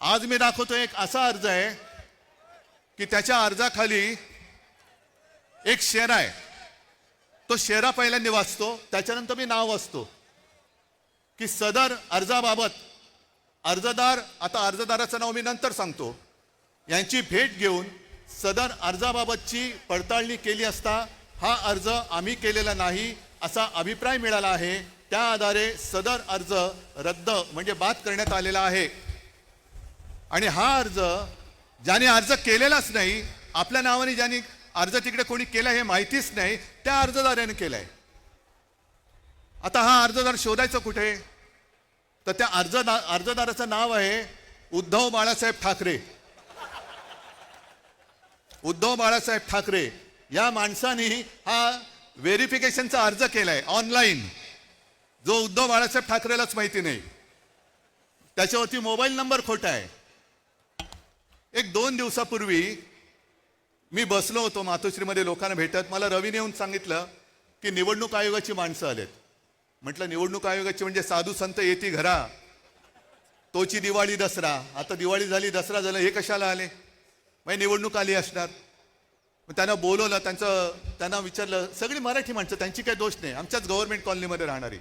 आज मी दाखवतो एक असा अर्ज आहे की त्याच्या अर्जाखाली एक शेरा आहे. तो शेरा पहिल्यांदा वाचतो त्याच्यानंतर मी नाव वाचतो. की सदर अर्जाबाबत अर्जदार आता अर्जदाराचं नाव मी नंतर सांगतो. यांची भेट घेऊन सदर अर्जाबाबतची पडताळणी केली असता हा अर्ज आम्ही केलेला नाही असा अभिप्राय मिळाला आहे. त्या आधारे सदर अर्ज रद्द म्हणजे बाद करण्यात आलेला आहे. आणि हा अर्ज ज्याने अर्ज केलेलाच नाही आपल्या नावाने ज्याने अर्ज तिकडे कोणी केला हे माहितीच नाही त्या अर्जदाराने केलाय. आता हा अर्जदार शोधायचं कुठे? तर त्या अर्जदा अर्जदाराचं नाव आहे उद्धव बाळासाहेब ठाकरे. उद्धव बाळासाहेब ठाकरे. या माणसाने हा व्हेरिफिकेशनचा अर्ज केलाय ऑनलाईन. जो उद्धव बाळासाहेब ठाकरेलाच माहिती नाही. त्याच्यावरती मोबाईल नंबर खोटा आहे. एक दोन दिवसापूर्वी मी बसलो होतो मातोश्रीमध्ये लोकांना भेटत. मला रवीने येऊन सांगितलं की निवडणूक आयोगाची माणसं आलेत. म्हटलं निवडणूक आयोगाची म्हणजे साधू संत येती घरा. तोची दिवाळी दसरा. आता दिवाळी झाली दसरा झाला हे कशाला आले? मग निवडणूक आली असणार. मग त्यांना बोलवलं त्यांचं त्यांना विचारलं सगळी मराठी माणसं त्यांची काही दोष नाही. आमच्याच गव्हर्नमेंट कॉलनीमध्ये राहणारी.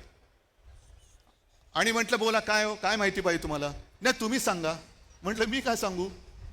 आणि म्हटलं बोला काय हो काय माहिती पाहिजे तुम्हाला? नाही तुम्ही सांगा. म्हटलं मी काय सांगू?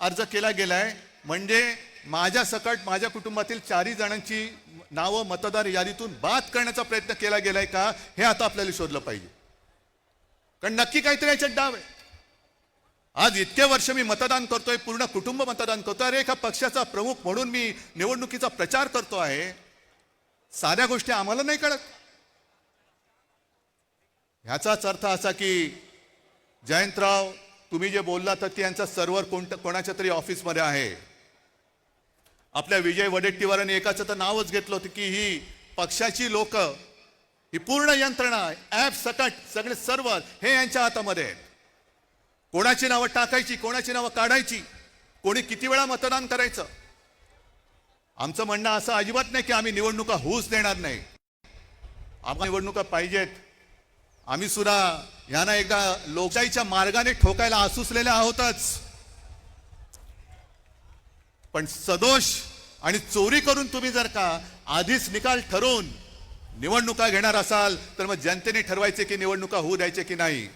अर्ज केला गेलाय. म्हणजे माझ्या सकट माझ्या कुटुंबातील चारही जणांची नावं मतदार यादीतून बाद करण्याचा प्रयत्न केला गेलाय का हे आता आपल्याला शोधलं पाहिजे. कारण नक्की काहीतरी याच्यात डाव आहे. आज इतके वर्ष मी मतदान करतोय पूर्ण कुटुंब मतदान करतोय. अरे एका पक्षाचा प्रमुख म्हणून मी निवडणुकीचा प्रचार करतो आहे. साध्या गोष्टी आम्हाला नाही कळत. ह्याचाच अर्थ असा की जयंतराव तुम्ही जे बोलला तर त्यांचा सर्व्हर कोणत्या कोणाच्या तरी ऑफिसमध्ये आहे. आपल्या विजय वडेट्टीवारांनी एकाचं तर नावच घेतलं होतं की ही पक्षाची लोक ही पूर्ण यंत्रणा ॲप सकट सगळे सर्व्हर हे यांच्या हातामध्ये आहेत. कोणाची नावं टाकायची कोणाची नावं काढायची कोणी किती वेळा मतदान करायचं? आमचं म्हणणं असं अजिबात नाही की आम्ही निवडणुका होऊच देणार नाही. आम्हाला निवडणुका पाहिजेत. आम्ही सुद्धा यांना एकदा लोकशाहीच्या मार्गाने ठोकायला आसुसलेले आहोतच. पण सदोष आणि चोरी करून तुम्ही जर का आधीच निकाल ठरवून निवडणुका घेणार असाल तर मग जनतेने ठरवायचे की निवडणुका होऊ द्यायचे की नाही?